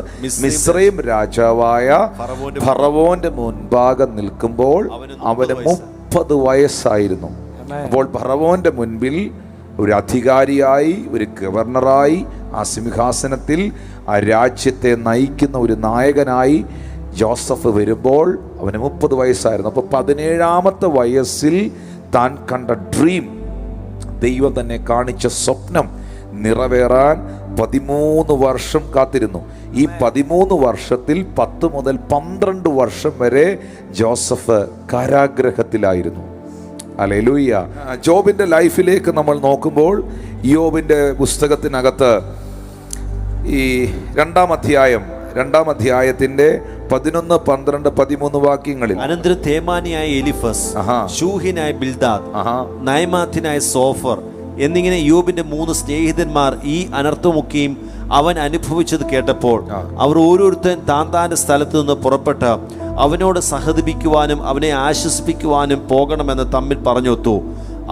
മിശ്രയും രാജാവായ ഫറവോന്റെ മുൻപാകെ മുൻഭാഗം നിൽക്കുമ്പോൾ അവന് അവന് മുപ്പത് വയസ്സായിരുന്നു. അപ്പോൾ ഫറവോന്റെ മുൻപിൽ ഒരു അധികാരിയായി ഒരു ഗവർണറായി ആ സിംഹാസനത്തിൽ ആ രാജ്യത്തെ നയിക്കുന്ന ഒരു നായകനായി ജോസഫ് വരുമ്പോൾ അവന് മുപ്പത് വയസ്സായിരുന്നു. അപ്പോൾ പതിനേഴാമത്തെ വയസ്സിൽ താൻ കണ്ട ഡ്രീം ദൈവം തന്നെ കാണിച്ച സ്വപ്നം നിറവേറാൻ പതിമൂന്ന് വർഷം കാത്തിരുന്നു. ഈ പതിമൂന്ന് വർഷത്തിൽ പത്ത് മുതൽ പന്ത്രണ്ട് വർഷം വരെ ജോസഫ് കാരാഗ്രഹത്തിലായിരുന്നു. അലലൂയ്യ ജോബിന്റെ ലൈഫിലേക്ക് നമ്മൾ നോക്കുമ്പോൾ യോബിന്റെ പുസ്തകത്തിനകത്ത് ഈ രണ്ടാം അധ്യായം രണ്ടാം അധ്യായത്തിന്റെ പതിനൊന്ന് പന്ത്രണ്ട് പതിമൂന്ന് വാക്യങ്ങളിൽ. അനന്തരം തേമാനിയായ എലിഫസ്. ഷൂഹിനായ ബിൽദാദ് നയമാഥിനായ സോഫർ എന്നിങ്ങനെ യോബിന്റെ മൂന്ന് സ്നേഹിതന്മാർ ഈ അനർത്ഥമൊക്കെയും അവൻ അനുഭവിച്ചത് കേട്ടപ്പോൾ അവർ ഓരോരുത്തൻ താൻ താന്റെ സ്ഥലത്ത് നിന്ന് പുറപ്പെട്ട് അവനോട് സഹതിപ്പിക്കുവാനും അവനെ ആശ്വസിപ്പിക്കുവാനും പോകണമെന്ന് തമ്മിൽ പറഞ്ഞൊത്തു.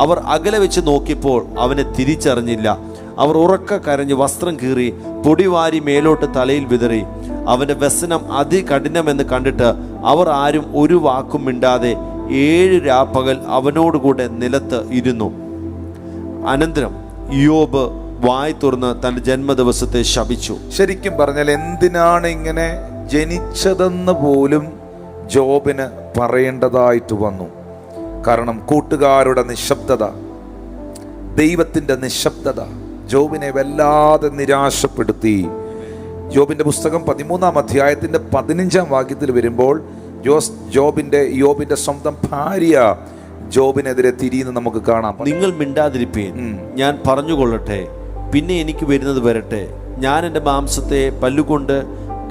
അവർ അകലെ വെച്ച് നോക്കിയപ്പോൾ അവനെ തിരിച്ചറിഞ്ഞില്ല. അവർ ഉറക്ക കരഞ്ഞ് വസ്ത്രം കീറി പൊടിവാരി മേലോട്ട് തലയിൽ വിതറി. അവന്റെ വ്യസനം അതികഠിനമെന്ന് കണ്ടിട്ട് അവർ ആരും ഒരു വാക്കും മിണ്ടാതെ ഏഴ് രാപ്പകൽ അവനോടുകൂടെ നിലത്ത് ഇരുന്നു. അനന്തരം യോബ് വായി തുറന്ന് തന്റെ ജന്മദിവസത്തെ ശപിച്ചു. ശരിക്കും പറഞ്ഞാൽ എന്തിനാണ് ഇങ്ങനെ ജനിച്ചതെന്ന് പോലും ജോബിന് പറയേണ്ടതായിട്ട് വന്നു. കാരണം കൂട്ടുകാരുടെ നിശബ്ദത ദൈവത്തിന്റെ നിശബ്ദത ജോബിനെ വല്ലാതെ നിരാശപ്പെടുത്തി. ജോബിന്റെ പുസ്തകം പതിമൂന്നാം അധ്യായത്തിന്റെ പതിനഞ്ചാം വാക്യത്തിൽ വരുമ്പോൾ ജോസ് ജോബിന്റെ യോബിന്റെ സ്വന്തം ഭാര്യ ജോബിനെതിരെ തിരിയുന്നത് നമുക്ക് കാണാം നിങ്ങൾ മിണ്ടാതിരിപ്പീൻ. ഞാൻ പറഞ്ഞുകൊള്ളട്ടെ. പിന്നെ എനിക്ക് വരുന്നത് വരട്ടെ. ഞാൻ എന്റെ മാംസത്തെ പല്ലുകൊണ്ട്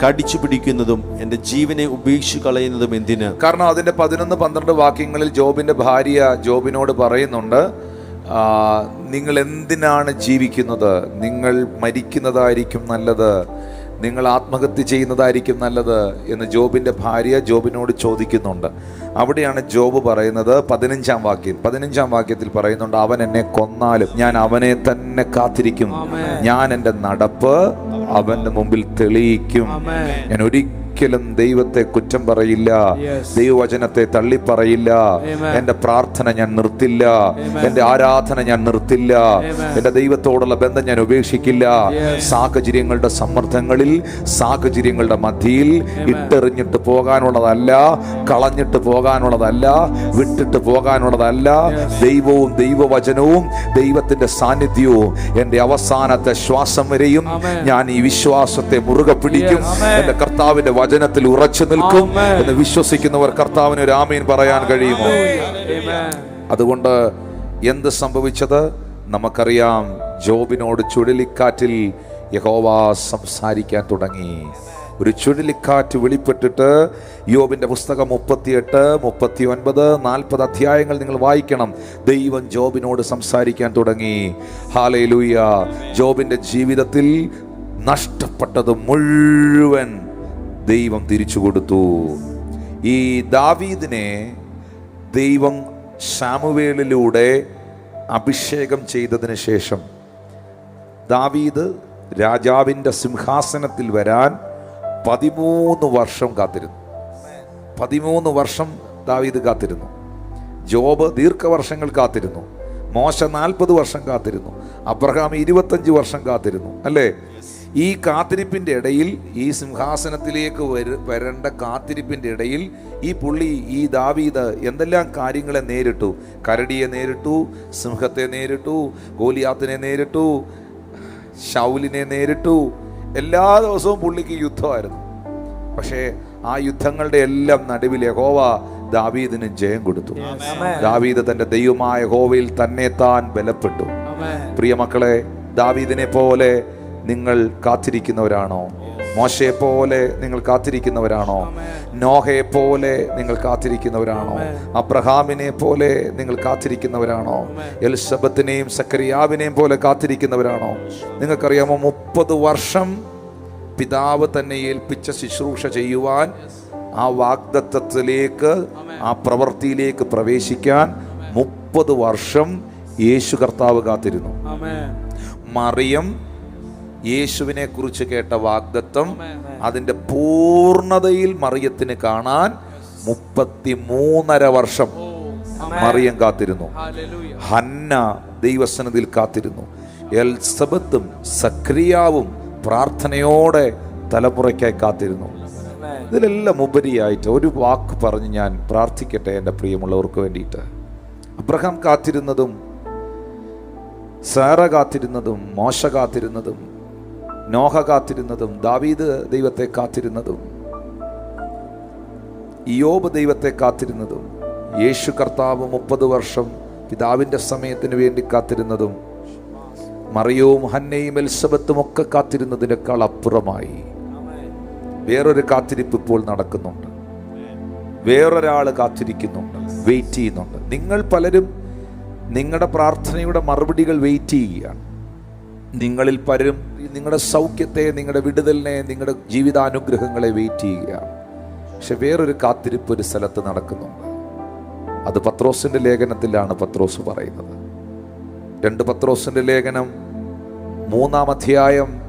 കടിച്ചു പിടിക്കുന്നതും എന്റെ ജീവനെ ഉപേക്ഷിച്ചു കളയുന്നതും എന്തിന്? കാരണം അതിന്റെ പതിനൊന്ന് പന്ത്രണ്ട് വാക്യങ്ങളിൽ ജോബിന്റെ ഭാര്യ ജോബിനോട് പറയുന്നുണ്ട് നിങ്ങൾ എന്തിനാണ് ജീവിക്കുന്നത്? നിങ്ങൾ മരിക്കുന്നതായിരിക്കും നല്ലത്. നിങ്ങൾ ആത്മഹത്യ ചെയ്യുന്നതായിരിക്കും നല്ലത് എന്ന് ജോബിന്റെ ഭാര്യ ജോബിനോട് ചോദിക്കുന്നുണ്ട്. അവിടെയാണ് ജോബ് പറയുന്നത് പതിനഞ്ചാം വാക്യം. പതിനഞ്ചാം വാക്യത്തിൽ പറയുന്നുണ്ട് അവൻ എന്നെ കൊന്നാലും ഞാൻ അവനെ തന്നെ കാത്തിരിക്കും. ഞാൻ എന്റെ നടപ്പ് അവന്റെ മുമ്പിൽ തെളിയിക്കും. ഞാൻ ഒരിക്കലും ദൈവത്തെ കുറ്റം പറയില്ല. ദൈവവചനത്തെ തള്ളിപ്പറയില്ല. എന്റെ എന്റെ പ്രാർത്ഥന ഞാൻ നിർത്തില്ല. എന്റെ ആരാധന ഞാൻ നിർത്തില്ല. എന്റെ എന്റെ ദൈവത്തോടുള്ള ബന്ധം ഞാൻ ഉപേക്ഷിക്കില്ല. സാഹചര്യങ്ങളുടെ സമ്മർദ്ദങ്ങളിൽ സാഹചര്യങ്ങളുടെ മധ്യയിൽ ഇട്ടെറിഞ്ഞിട്ട് പോകാനുള്ളതല്ല കളഞ്ഞിട്ട് പോകാനുള്ളതല്ല വിട്ടിട്ട് പോകാനുള്ളതല്ല. ദൈവവും ദൈവവചനവും ദൈവത്തിന്റെ സാന്നിധ്യവും എന്റെ അവസാനത്തെ ശ്വാസം വരെയും ഞാൻ ഈ വിശ്വാസത്തെ മുറുകെ പിടിക്കും. എന്റെ Amen. വചനത്തിൽ ഉറച്ചു നിൽക്കും എന്ന് വിശ്വസിക്കുന്നവർ കർത്താവിന് ഒരു ആമീൻ പറയാൻ കഴിയുമോ? അതുകൊണ്ട് എന്ത് സംഭവിച്ചത്? നമുക്കറിയാം ജോബിനോട് ചുഴലിക്കാറ്റിൽ യഹോവ സംസാരിക്കാൻ തുടങ്ങി. ഒരു ചുഴലിക്കാറ്റ് വെളിപ്പെട്ടിട്ട് യോബിന്റെ പുസ്തകം മുപ്പത്തിയെട്ട് മുപ്പത്തി ഒൻപത് നാൽപ്പത് അധ്യായങ്ങൾ നിങ്ങൾ വായിക്കണം. ദൈവം ജോബിനോട് സംസാരിക്കാൻ തുടങ്ങി. ഹാലയിലൂയ ജോബിന്റെ ജോബിന്റെ ജീവിതത്തിൽ നഷ്ടപ്പെട്ടത് മുഴുവൻ ദൈവം തിരിച്ചു കൊടുത്തു. ഈ ദാവീദിനെ ദൈവം സാമുവേലിലൂടെ അഭിഷേകം ചെയ്തതിന് ശേഷം ദാവീദ് രാജാവിന്റെ സിംഹാസനത്തിൽ വരാൻ പതിമൂന്ന് വർഷം കാത്തിരുന്നു. പതിമൂന്ന് വർഷം ദാവീദ് കാത്തിരുന്നു. ജോബ് ദീർഘവർഷങ്ങൾ കാത്തിരുന്നു. മോശ നാൽപ്പത് വർഷം കാത്തിരുന്നു. അബ്രഹാം ഇരുപത്തഞ്ച് വർഷം കാത്തിരുന്നു. അല്ലേ? ഈ കാത്തിരിപ്പിന്റെ ഇടയിൽ ഈ സിംഹാസനത്തിലേക്ക് വര വരേണ്ട കാത്തിരിപ്പിന്റെ ഇടയിൽ ഈ പുള്ളി ഈ ദാവീദ് എന്തെല്ലാം കാര്യങ്ങളെ നേരിട്ടു? കരടിയെ നേരിട്ടു സിംഹത്തെ നേരിട്ടു ഗോലിയാത്തിനെ നേരിട്ടു ഷൗലിനെ നേരിട്ടു. എല്ലാ ദിവസവും പുള്ളിക്ക് യുദ്ധമായിരുന്നു. പക്ഷേ ആ യുദ്ധങ്ങളുടെ എല്ലാം നടുവിൽ യഹോവ ദാവീദിന് ജയം കൊടുത്തു. ദാവീദ് തന്റെ ദൈവമായ ഹോവയിൽ തന്നെ താൻ ബലപ്പെട്ടു. പ്രിയ മക്കളെ ദാവീദിനെ പോലെ നിങ്ങൾ കാത്തിരിക്കുന്നവരാണോ? മോശയെ പോലെ നിങ്ങൾ കാത്തിരിക്കുന്നവരാണോ? നോഹയെ പോലെ നിങ്ങൾ കാത്തിരിക്കുന്നവരാണോ? അബ്രഹാമിനെ പോലെ നിങ്ങൾ കാത്തിരിക്കുന്നവരാണോ? എൽസബത്തിനെയും സക്കരിയാവിനെയും പോലെ കാത്തിരിക്കുന്നവരാണോ? നിങ്ങൾക്കറിയാമോ മുപ്പത് വർഷം പിതാവ് തന്നെ ഏൽപ്പിച്ച ശുശ്രൂഷ ചെയ്യുവാൻ ആ വാഗ്ദത്വത്തിലേക്ക് ആ പ്രവൃത്തിയിലേക്ക് പ്രവേശിക്കാൻ മുപ്പത് വർഷം യേശു കർത്താവ് കാത്തിരുന്നു. മറിയം യേശുവിനെ കുറിച്ച് കേട്ട വാഗ്ദത്വം അതിന്റെ പൂർണതയിൽ മറിയത്തിന് കാണാൻ മുപ്പത്തി മൂന്നര വർഷം മറിയം കാത്തിരുന്നു. ഹന്ന ദൈവസനത്തിൽ കാത്തിരുന്നു. എൽസബത്തും സക്രിയാവും പ്രാർത്ഥനയോടെ തലമുറയ്ക്കായി കാത്തിരുന്നു. ഇതിലെല്ലാം ഉപരിയായിട്ട് ഒരു വാക്ക് പറഞ്ഞ് ഞാൻ പ്രാർത്ഥിക്കട്ടെ എന്റെ പ്രിയമുള്ളവർക്ക് വേണ്ടിയിട്ട്. അബ്രഹാം കാത്തിരുന്നതും സാറ കാത്തിരുന്നതും മോശ കാത്തിരുന്നതും നോഹ കാത്തിരുന്നതും ദാവീദ് ദൈവത്തെ കാത്തിരുന്നതും ഇയോബ് ദൈവത്തെ കാത്തിരുന്നതും യേശു കർത്താവ് മുപ്പത് വർഷം പിതാവിന്റെ സമയത്തിന് വേണ്ടി കാത്തിരുന്നതും മറിയവും ഹന്നയും എൽസബത്തും ഒക്കെ കാത്തിരുന്നതിനേക്കാൾ അപ്പുറമായി. വേറൊരു കാത്തിരിപ്പ് ഇപ്പോൾ നടക്കുന്നുണ്ട്. വേറൊരാൾ കാത്തിരിക്കുന്നുണ്ട്. വെയിറ്റ് ചെയ്യുന്നുണ്ട്. നിങ്ങൾ പലരും നിങ്ങളുടെ പ്രാർത്ഥനയുടെ മറുപടികൾ വെയിറ്റ് ചെയ്യുകയാണ്. നിങ്ങളിൽ പലരും നിങ്ങളുടെ സൗഖ്യത്തെ നിങ്ങളുടെ വിടുതലിനെ നിങ്ങളുടെ ജീവിതാനുഗ്രഹങ്ങളെ വെയിറ്റ് ചെയ്യുകയാണ് പക്ഷെ വേറൊരു കാത്തിരിപ്പ് ഒരു സ്ഥലത്ത് നടക്കുന്നുണ്ട്. അത് പത്രോസിന്റെ ലേഖനത്തിലാണ് പത്രോസ് പറയുന്നത്. രണ്ട് പത്രോസിന്റെ ലേഖനം മൂന്നാം അധ്യായം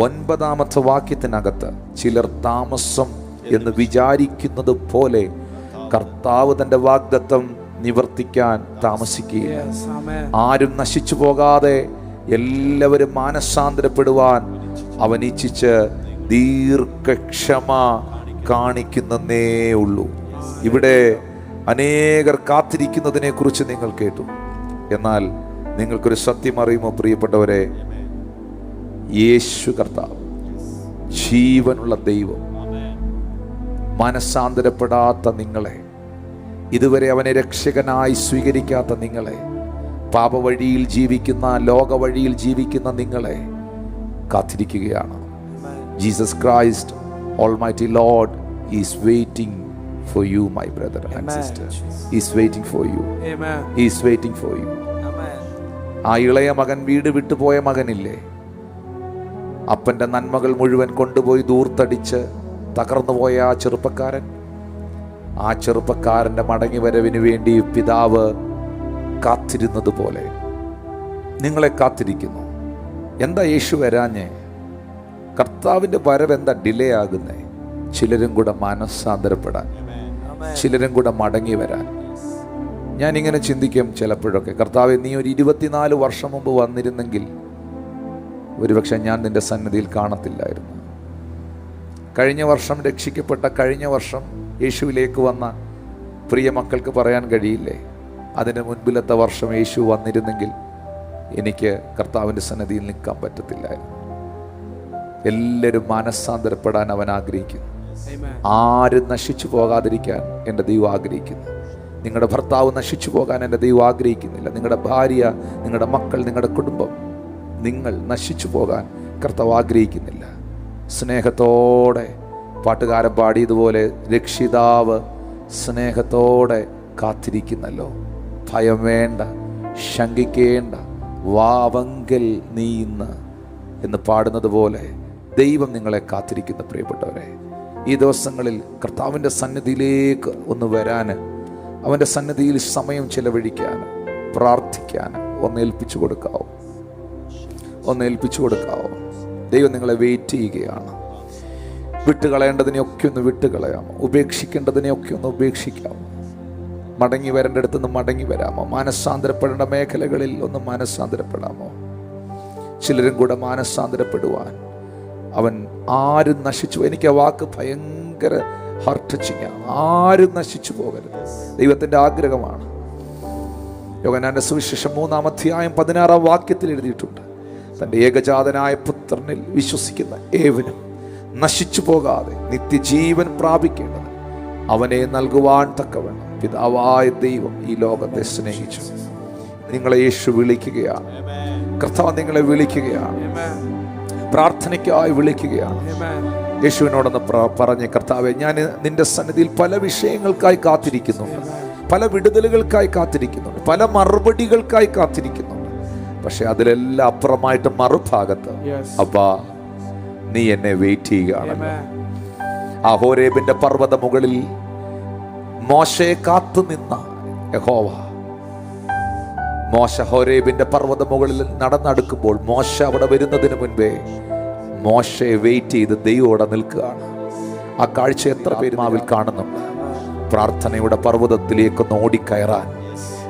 ഒൻപതാമത്തെ വാക്യത്തിനകത്ത് ചിലർ താമസം എന്ന് വിചാരിക്കുന്നത് പോലെ കർത്താവ് തന്റെ വാഗ്ദത്വം നിവർത്തിക്കാൻ താമസിക്കുകയില്ല. ആരും നശിച്ചു പോകാതെ എല്ലാവരും മാനസാന്തരപ്പെടുവാൻ അവൻ ഇച്ഛിച്ച് ദീർഘക്ഷമ കാണിക്കുന്നേ ഉള്ളൂ. ഇവിടെ അനേകർ കാത്തിരിക്കുന്നതിനെ കുറിച്ച് നിങ്ങൾ കേട്ടു. എന്നാൽ നിങ്ങൾക്കൊരു സത്യം അറിയുമോ പ്രിയപ്പെട്ടവരെ? യേശു കർത്താവ് ജീവനുള്ള ദൈവം മനസ്സാന്തരപ്പെടാത്ത നിങ്ങളെ ഇതുവരെ അവനെ രക്ഷകനായി സ്വീകരിക്കാത്ത നിങ്ങളെ പാപവഴിയിൽ ജീവിക്കുന്ന ലോകവഴിയിൽ ജീവിക്കുന്ന നിങ്ങളെ കാത്തിരിക്കുകയാണ്. Jesus Christ almighty Lord is waiting for you my brother and sister is waiting for you. Is waiting for you. ആ ഇളയ മകൻ വീട് വിട്ടുപോയ മകനില്ലേ? അപ്പന്റെ നന്മകൾ മുഴുവൻ കൊണ്ടുപോയി ദൂർത്തടിച്ച് തകർന്നുപോയ ആ ചെറുപ്പക്കാരൻ? ആ ചെറുപ്പക്കാരന്റെ മടങ്ങി വരവിന് വേണ്ടി പിതാവ് കാത്തിരുന്നത് പോലെ നിങ്ങളെ കാത്തിരിക്കുന്നു. എന്താ യേശു വരാഞ്ഞേ? കർത്താവിന്റെ വരവ് എന്താ ഡിലേ ആകുന്നേ? ചിലരും കൂടെ മനസ്സാന്തരപ്പെടാൻ ചിലരും കൂടെ മടങ്ങി വരാൻ. ഞാനിങ്ങനെ ചിന്തിക്കും ചിലപ്പോഴൊക്കെ. കർത്താവ് നീ ഒരു ഇരുപത്തിനാല് വർഷം മുമ്പ് വന്നിരുന്നെങ്കിൽ ഒരുപക്ഷെ ഞാൻ നിന്റെ സന്നിധിയിൽ കാണത്തില്ലായിരുന്നു. കഴിഞ്ഞ വർഷം രക്ഷിക്കപ്പെട്ട കഴിഞ്ഞ വർഷം യേശുവിലേക്ക് വന്ന പ്രിയ മക്കൾക്ക് പറയാൻ കഴിയില്ലേ? അതിന് മുൻപിലത്തെ വർഷം യേശു വന്നിരുന്നെങ്കിൽ എനിക്ക് കർത്താവിന്റെ സന്നദ്ധിയിൽ നിൽക്കാൻ പറ്റത്തില്ലായിരുന്നു എല്ലാവരും മനസ്സാന്തരപ്പെടാൻ അവൻ ആഗ്രഹിക്കുന്നു. ആരും നശിച്ചു പോകാതിരിക്കാൻ എന്റെ ദൈവം ആഗ്രഹിക്കുന്നു. നിങ്ങളുടെ ഭർത്താവ് നശിച്ചു പോകാൻ എന്റെ ദൈവം ആഗ്രഹിക്കുന്നില്ല. നിങ്ങളുടെ ഭാര്യ നിങ്ങളുടെ മക്കൾ നിങ്ങളുടെ കുടുംബം നിങ്ങൾ നശിച്ചു പോകാൻ കർത്താവ് ആഗ്രഹിക്കുന്നില്ല. സ്നേഹത്തോടെ പാട്ടുകാരൻ പാടിയതുപോലെ രക്ഷിതാവ് സ്നേഹത്തോടെ കാത്തിരിക്കുന്നല്ലോ. ഭയം വേണ്ട ശങ്കിക്കേണ്ട വാവങ്കൽ നീ എന്ന് പാടുന്നത് പോലെ ദൈവം നിങ്ങളെ കാത്തിരിക്കുന്ന പ്രിയപ്പെട്ടവരെ ഈ ദിവസങ്ങളിൽ കർത്താവിന്റെ സന്നിധിയിലേക്ക് ഒന്ന് വരാൻ അവന്റെ സന്നിധിയിൽ സമയം ചിലവഴിക്കാൻ പ്രാർത്ഥിക്കാൻ ഒന്നേൽപ്പിച്ചു കൊടുക്കാവോ. ഒന്ന് ഏൽപ്പിച്ചു കൊടുക്കാവോ. ദൈവം നിങ്ങളെ വെയിറ്റ് ചെയ്യുകയാണ്. വിട്ടുകളയേണ്ടതിനെയൊക്കെ ഒന്ന് വിട്ടുകളയാമോ ഉപേക്ഷിക്കേണ്ടതിനെയൊക്കെ ഒന്ന് ഉപേക്ഷിക്കാമോ മടങ്ങി വരേണ്ടടുത്ത് നിന്ന് മടങ്ങി വരാമോ? മാനസാന്തരപ്പെടേണ്ട മേഖലകളിൽ ഒന്ന് മാനസാന്തരപ്പെടാമോ? ചിലരും കൂടെ മാനസാന്തരപ്പെടുവാൻ. അവൻ ആരും നശിച്ചു എനിക്ക് ആ വാക്ക് ഭയങ്കര ഹർട്ട് ടച്ചിങ്ങാണ് ആരും നശിച്ചു പോകരുത്. ദൈവത്തിന്റെ ആഗ്രഹമാണ്. യോഗനാന്റെ സുവിശേഷം മൂന്നാം അധ്യായം പതിനാറാം വാക്യത്തിൽ എഴുതിയിട്ടുണ്ട്. തന്റെ ഏകജാതനായ പുത്രനിൽ വിശ്വസിക്കുന്ന ഏവനും നശിച്ചു പോകാതെ നിത്യജീവൻ പ്രാപിക്കേണ്ടത് അവനെ നൽകുവാൻ തക്കവണ്ണം പിതാവായ ദൈവം ഈ ലോകത്തെ സ്നേഹിച്ചു നിങ്ങളെ യേശു വിളിക്കുകയാണ് കർത്താവ് നിങ്ങളെ വിളിക്കുകയാണ്. പ്രാർത്ഥനയ്ക്കായി വിളിക്കുകയാണ്. യേശുവിനോടൊന്ന് പറഞ്ഞ് കർത്താവെ ഞാൻ നിന്റെ സന്നിധിയിൽ പല വിഷയങ്ങൾക്കായി കാത്തിരിക്കുന്നുണ്ട് പല വിടുതലുകൾക്കായി കാത്തിരിക്കുന്നുണ്ട് പല മറുപടികൾക്കായി കാത്തിരിക്കുന്നുണ്ട് പക്ഷെ അതിലെല്ലാം അപ്പുറമായിട്ട് മറുഭാഗത്ത്. അപ്പാ നീ എന്നെ വെയിറ്റ് ചെയ്യുകയാണല്ലോ Amen. ആ ഹോരേബിന്റെ പർവത മുകളിൽ മോശയെ കാത്തു നിന്ന യഹോവ. മോശ ഹോരേബിന്റെ പർവത മുകളിൽ നടന്നടുക്കുമ്പോൾ മോശ അവിടെ വരുന്നതിന് മുൻപേ മോശയെ വെയിറ്റ് ചെയ്ത് ദൈവം അവിടെ നിൽക്കുകയാണ്. ആ കാഴ്ച എത്ര പേരുമാവിൽ കാണുന്നുണ്ട് പ്രാർത്ഥനയുടെ പർവതത്തിലേക്കൊന്ന് ഓടിക്കയറാൻ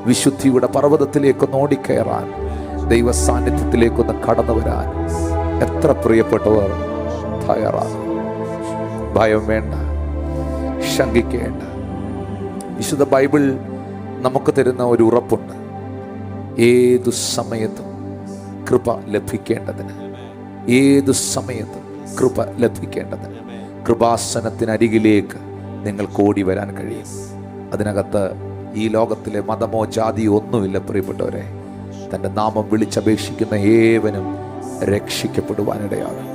വിശുദ്ധിയുടെ പർവതത്തിലേക്കൊന്ന് ഓടിക്കയറാൻ ദൈവ സാന്നിധ്യത്തിലേക്കൊന്ന് കടന്നു വരാൻ എത്ര പ്രിയപ്പെട്ടവർ തയ്യാറാണ്. ഭയം വേണ്ട ശങ്കിക്കേണ്ട വിശുദ്ധ ബൈബിൾ നമുക്ക് തരുന്ന ഒരു ഉറപ്പുണ്ട്. ഏതു സമയത്തും കൃപ ലഭിക്കേണ്ടതിന്. ഏതു സമയത്തും കൃപ ലഭിക്കേണ്ടതിന്. കൃപാസനത്തിനരികിലേക്ക് നിങ്ങൾക്ക് ഓടി വരാൻ കഴിയും. അതിനകത്ത് ഈ ലോകത്തിലെ മതമോ ജാതിയോ ഒന്നുമില്ല പ്രിയപ്പെട്ടവരെ. തന്റെ നാമം വിളിച്ചപേക്ഷിക്കുന്ന ഏവനും രക്ഷിക്കപ്പെടുവാനിടയാകും